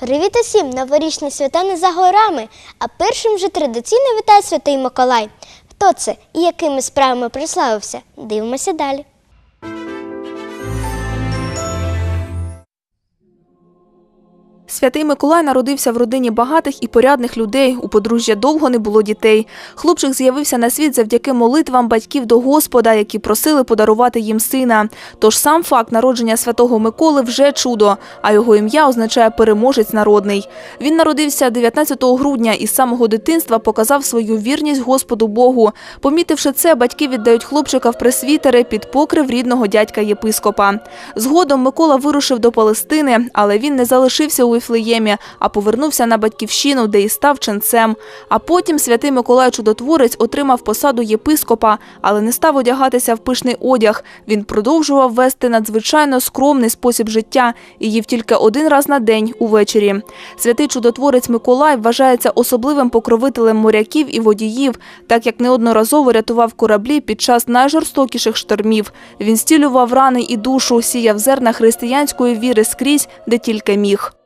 Привіт усім! Новорічні свята не за горами, а першим вже традиційно вітає Святий Миколай. Хто це і якими справами прославився? Дивимося далі. Святий Миколай народився в родині багатих і порядних людей. У подружжя довго не було дітей. Хлопчик з'явився на світ завдяки молитвам батьків до Господа, які просили подарувати їм сина. Тож сам факт народження святого Миколи вже чудо, а його ім'я означає переможець народний. Він народився 19 грудня і з самого дитинства показав свою вірність Господу Богу. Помітивши це, батьки віддають хлопчика в пресвітери під покрив рідного дядька єпископа. Згодом Микола вирушив до Палестини, але він не залишився у Іфлеємі, а повернувся на батьківщину, де і став ченцем. А потім святий Миколай Чудотворець отримав посаду єпископа, але не став одягатися в пишний одяг. Він продовжував вести надзвичайно скромний спосіб життя і їв тільки один раз на день увечері. Святий чудотворець Миколай вважається особливим покровителем моряків і водіїв, так як неодноразово рятував кораблі під час найжорстокіших штормів. Він стілював рани і душу, сіяв зерна християнської віри скрізь, де тільки міг.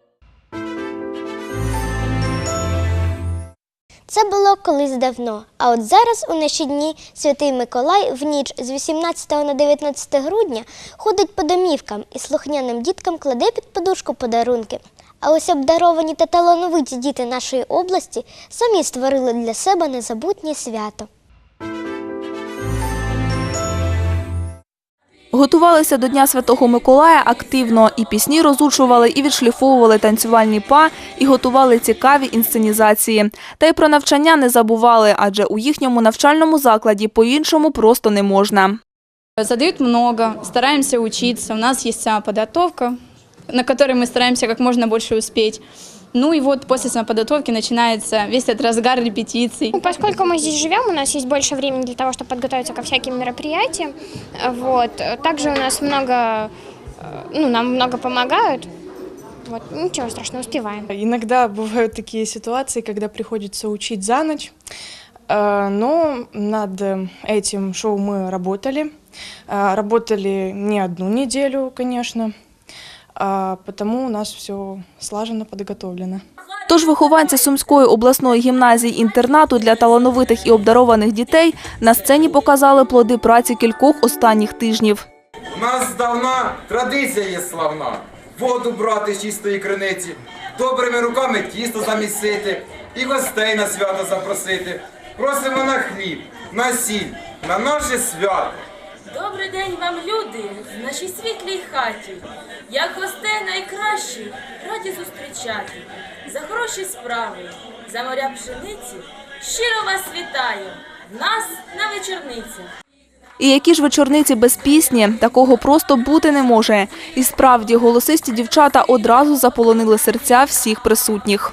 Це було колись давно. А от зараз, у наші дні, святий Миколай в ніч з 18 на 19 грудня ходить по домівкам і слухняним діткам кладе під подушку подарунки. А ось обдаровані та талановиті діти нашої області самі створили для себе незабутнє свято. Готувалися до Дня Святого Миколая активно. І пісні розучували, і відшліфовували танцювальні па, і готували цікаві інсценізації. Та й про навчання не забували, адже у їхньому навчальному закладі по-іншому просто не можна. Задают много, стараемся учиться. У нас есть а, подготовка, на которой мы стараемся как можно больше успеть. Ну и вот после самоподготовки начинается весь этот разгар репетиций. Ну, Поскольку мы здесь живем, у нас есть больше времени для того, чтобы подготовиться ко всяким мероприятиям. Вот. Также у нас много, э, ну, нам много помогают. Вот. Ничего страшного, успеваем. Иногда бывают такие ситуации, когда приходится учить за ночь, Э, но над этим шоу мы работали. Э, Работали не одну неделю, конечно, а потому у нас все слаженно подготовлено. Тож вихованці Сумської обласної гімназії інтернату для талановитих і обдарованих дітей на сцені показали плоди праці кількох останніх тижнів. У нас здавна традиція є славна. Воду брати з чистої криниці, добрими руками тісто замісити і гостей на свято запросити. Просимо на хліб, на сіль, на наше свято. Добрий день вам, люди, в нашій світлій хаті. Як гостей найкращі, раді зустрічати. За хороші справи, за моря пшениці. Щиро вас вітаю! Нас на вечорницях. І які ж вечорниці без пісні, такого просто бути не може. І справді голосисті дівчата одразу заполонили серця всіх присутніх.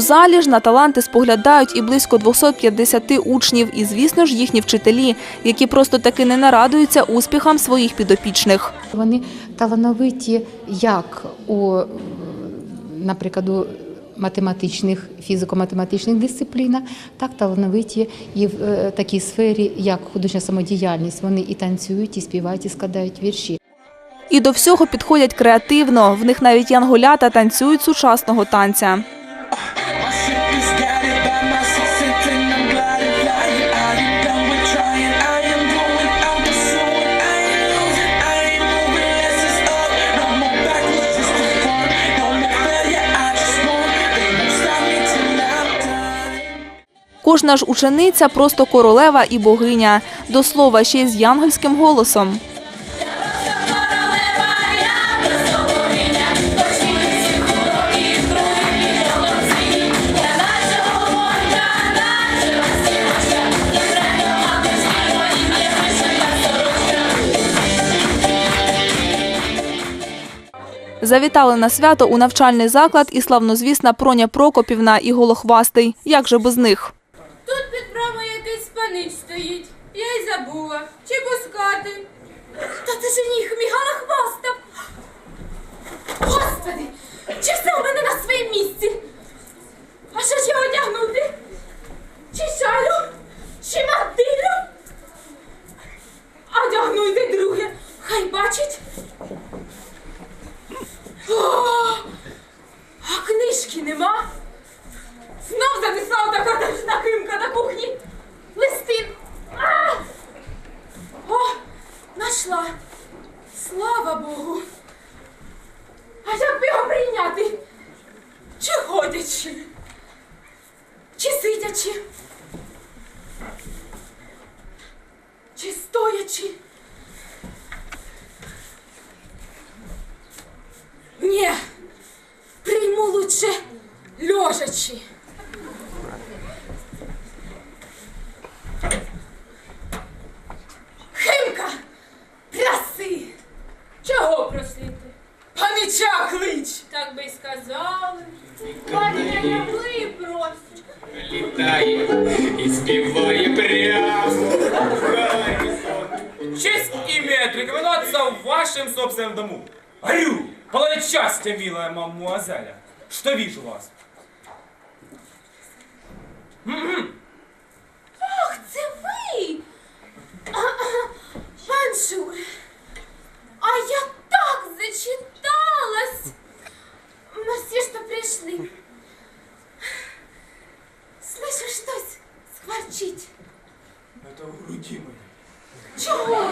У залі ж на таланти споглядають і близько 250 учнів, і, звісно ж, їхні вчителі, які просто таки не нарадуються успіхам своїх підопічних. Вони талановиті як у, наприклад, у математичних, фізико-математичних дисциплінах, так талановиті і в е, такій сфері, як художня самодіяльність. Вони і танцюють, і співають, і складають вірші. І до всього підходять креативно. В них навіть янголята танцюють сучасного танця. Кожна ж учениця просто королева і богиня. До слова, ще й з янгельським голосом. Завітали на свято у навчальний заклад і славнозвісна Проня Прокопівна і Голохвастий. Як же без них? Тут під брамою якийсь панич стоїть. Я й забула. Чи пускати? Та це жених мігала вашем собственном дому. Горю, половить счастья, милая мамуазеля, что вижу вас. Ах, це ви! Пан Шур, а я так зачиталась! Мерси, что пришли. Слышу, что-то скворчить. Это у груди моей. Чего?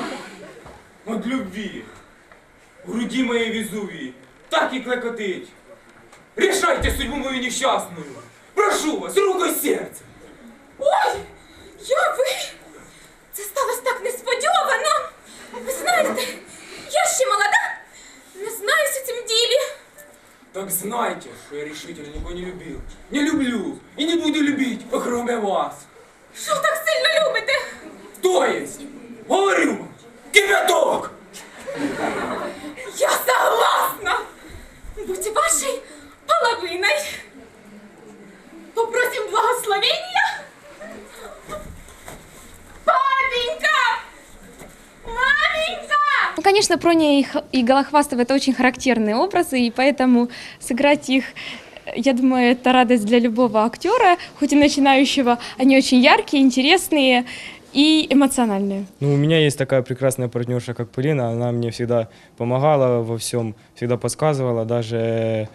От любви У груди моей Везувии. Так и клокотить. Решайте судьбу мою несчастную. Прошу вас, рукой сердца. Ой, я ви! Це сталося так несподівано. Ви знаєте, я ще молода, не знаюсь у цім ділі. Так знайте, что я решительно никого не любил. Не люблю и не буду любить, кроме вас. Що так сильно любите? То есть, говорю, Ну, конечно, Проня и, Х- и Голохвастов — это очень характерные образы, и поэтому сыграть их, э, я думаю, это радость для любого актера, хоть и начинающего. Они очень яркие, интересные и эмоциональные. Ну, у меня есть такая прекрасная партнерша, как Полина. Она мне всегда помогала во всем, всегда подсказывала. Даже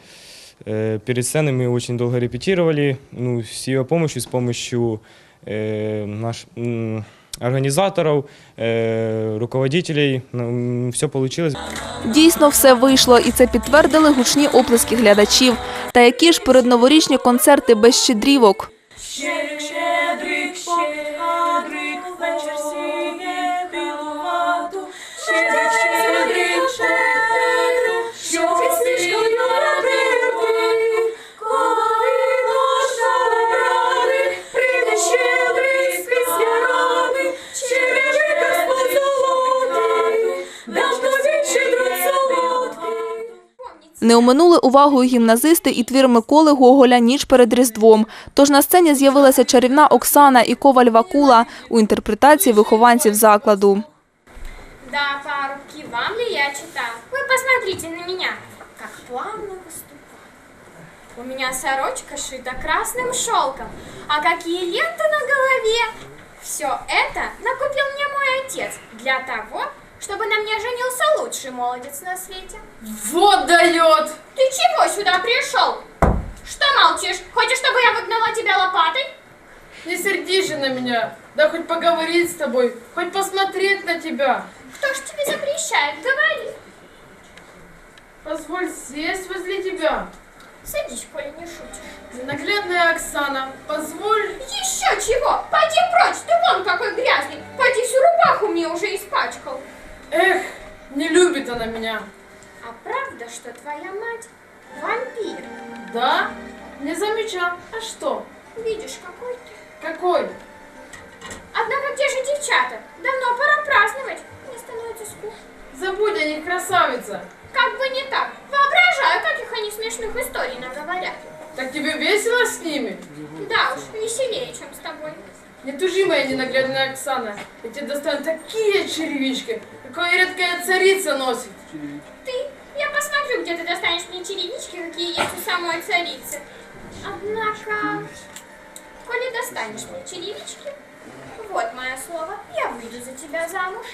э, перед сценой мы очень долго репетировали. Ну, с ее помощью, с помощью э, наш, м, организаторов, э, руководителей, все получилось. Дійсно, все вийшло, і це підтвердили гучні оплески глядачів. Та які ж передноворічні концерти без щедрівок? Не оминули увагою гімназисти і твір Миколи Гоголя «Ніч перед Різдвом». Тож на сцені з'явилася чарівна Оксана і Коваль Вакула у інтерпретації вихованців закладу. Да, парубки, вам ли я читаю? Вы посмотрите на меня, как плавно выступаю. У меня сорочка шита красным шелком, а какие ленты на голове. Все это накупил мне мой отец для того, чтобы на мне женился лучший молодец на свете. Вот дает! Ты чего сюда пришел? Что молчишь? Хочешь, чтобы я выгнала тебя лопатой? Не сердись же на меня, да хоть поговорить с тобой, хоть посмотреть на тебя. Кто ж тебе запрещает? Говори. Позволь сесть возле тебя. Садись, коли не шутишь. Ненаглядная Оксана, позволь... Еще чего? Пойди прочь, ты вон какой грязный. Пойди всю рубаху мне уже испачкал. Эх, не любит она меня. А правда, что твоя мать вампир? Да? Не замечал. А что? Видишь, какой ты. Какой? Однако где же девчата? Давно пора праздновать. Мне становится скучно. Забудь о них, красавица. как бы не так. Воображаю, каких они смешных историй нам говорят. Так тебе весело с ними? Да уж, веселее, чем с тобой. Не тужи, моя ненаглядная Оксана. Я тебе достану такие черевички, какое редкая царица носит. Ты, я посмотрю, где ты достанешь мне черевички, какие есть у самой царицы. Однако, коли достанешь мне черевички, вот мое слово, я выйду за тебя замуж.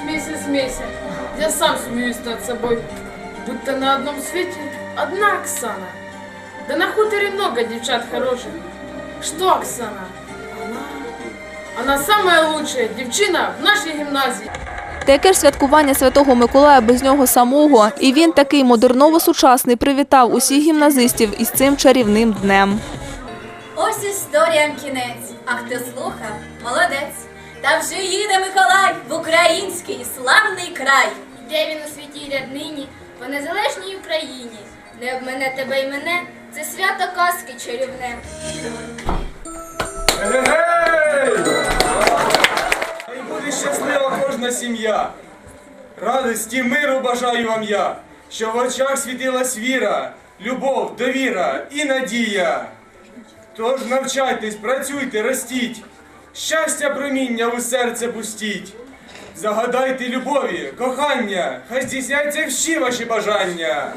Смейся, смейся. Я сам смеюсь над собой. Будто на одном свете одна Оксана. Да на хуторе много девчат хороших. Что Оксана? Она... Она самая лучшая девчина в нашей гимназии. Та яке ж святкування Святого Миколая без нього самого? І він такий модерново-сучасний привітав усіх гімназистів із цим чарівним днем. Ось історіям кінець. А хто слухав, молодець. Та вже їде Миколай в український славний край. Де він у світі ряднині, по незалежній Україні. Не обмене тебе й мене, це свято казки чарівне. Хай буде щаслива кожна сім'я. Радості, миру бажаю вам я, що в очах світилась віра, любов, довіра і надія. Тож навчайтесь, працюйте, ростіть, щастя проміння у серце пустіть. Загадайте любові, кохання, хай здійсняться всі ваші бажання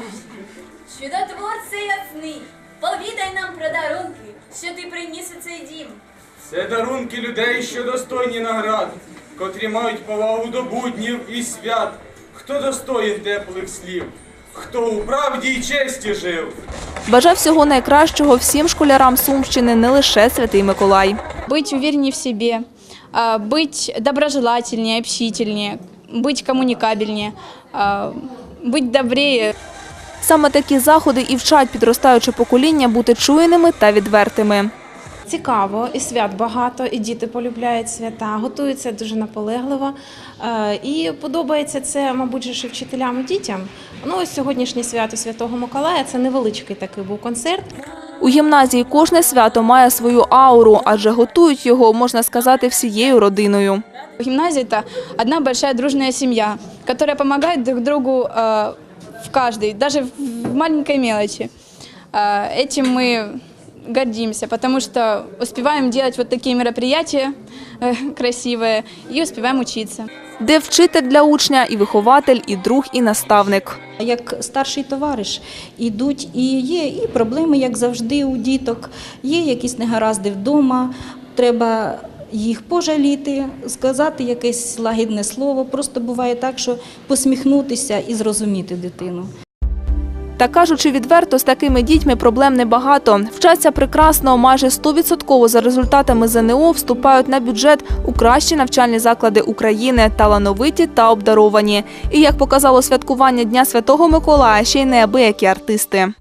Чудотворце ясний, повідай нам про дарунки, що ти приніс у цей дім. Це дарунки людей, що достойні наград, котрі мають повагу до буднів і свят. Хто достоїн теплих слів, хто у правді й честі жив. Бажав всього найкращого всім школярам Сумщини, не лише Святий Миколай. Быть увереннее в себе, а, быть доброжелательнее, общительнее, быть коммуникабельнее, а, быть добрее, Саме такі заходи і вчать підростаюче покоління бути чуйними та відвертими. Цікаво, і свят багато, і діти полюбляють свята, готуються дуже наполегливо. Е, І подобається це, мабуть, і вчителям і дітям. Ну, ось сьогоднішнє свято Святого Миколая це невеличкий такий був концерт. У гімназії кожне свято має свою ауру, адже готують його, можна сказати, всією родиною. Гимназия – это одна большая дружная семья, которая помогает друг другу э, в каждой, даже в маленькой мелочи. Э, Этим мы гордимся, потому что успеваем делать вот такие мероприятия э, красивые и успеваем учиться. Де вчитель для учня, і вихователь, і друг, і наставник. Як старший товариш ідуть і є і проблеми, як завжди, у діток, є якісь негаразди вдома, треба їх пожаліти, сказати якесь лагідне слово. Просто буває так, що посміхнутися і зрозуміти дитину. Та кажучи відверто, з такими дітьми проблем небагато. Вчаться прекрасно, майже 100% за результатами ЗНО вступають на бюджет у кращі навчальні заклади України, талановиті та обдаровані. І як показало святкування Дня Святого Миколая, ще й неабиякі артисти.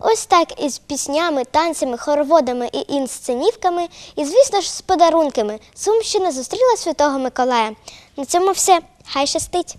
Ось так із піснями, танцями, хороводами і інсценівками, і, звісно ж, з подарунками Сумщина зустріла Святого Миколая. На цьому все. Хай щастить!